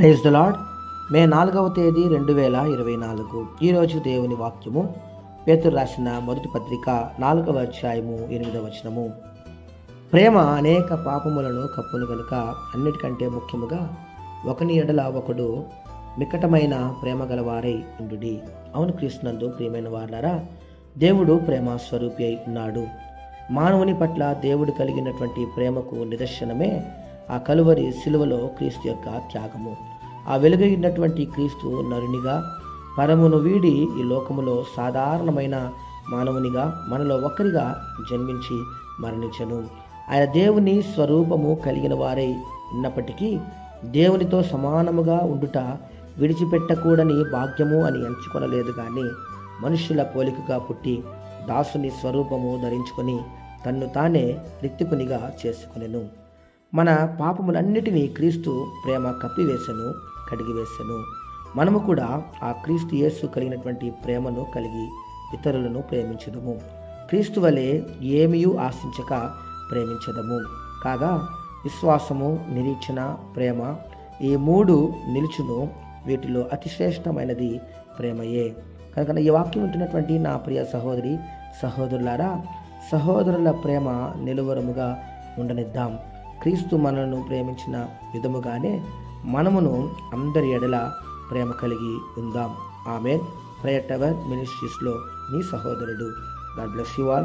Praise the lord మే నాలుగవ తేదీ రెండు వేల ఇరవై నాలుగు. ఈరోజు దేవుని వాక్యము. పేతురు రాసిన మొదటి పత్రిక నాలుగవ అధ్యాయము ఎనిమిదవ వచనము. ప్రేమ అనేక పాపములను కప్పును గనుక అన్నిటికంటే ముఖ్యముగా ఒకని ఎడల ఒకడు మికటమైన ప్రేమ గలవారై ఉండుడి. అవును క్రీస్తునందు ప్రియమైన వారులారా దేవుడు ప్రేమ స్వరూపి అయి ఉన్నాడు. మానవుని పట్ల దేవుడు కలిగినటువంటి ప్రేమకు నిదర్శనమే ఆ కలువరి శిలువలో క్రీస్తు యొక్క త్యాగము. ఆ వెలుగైనటువంటి క్రీస్తు నరునిగా పరమును వీడి ఈ లోకములో సాధారణమైన మానవునిగా మనలో ఒకరిగా జన్మించి మరణించను. ఆయన దేవుని స్వరూపము కలిగిన వారై ఉన్నప్పటికీ దేవునితో సమానముగా ఉండుట విడిచిపెట్టకూడని భాగ్యము అని ఎంచుకొనలేదు కానీ మనుష్యుల పోలికగా పుట్టి దాసుని స్వరూపము ధరించుకొని తన్ను తానే రిక్తికునిగా చేసుకునెను. మన పాపములన్నిటినీ క్రీస్తు ప్రేమ కప్పివేశను కడిగివేశను మనము కూడా ఆ క్రీస్తు యేసు కలిగినటువంటి ప్రేమను కలిగి ఇతరులను ప్రేమించదము. క్రీస్తు వలె ఏమీయూ ఆశించక ప్రేమించదము. కాగా విశ్వాసము నిరీక్షణ ప్రేమ ఈ మూడు నిలుచును వీటిలో అతిశ్రేష్టమైనది ప్రేమయే. కనుక ఈ వాక్యం ఉంటున్నటువంటి నా ప్రియ సహోదరి సహోదరులారా సహోదరుల ప్రేమ నిలువరముగా ఉండనిద్దాం. క్రీస్తు మనలను ప్రేమించిన విధముగానే మనమును అందరి ఎడల ప్రేమ కలిగి ఉందాం. ఆమె ప్రయర్ టవర్ మినిస్ట్రీస్లో మీ సహోదరుడు. God bless you all.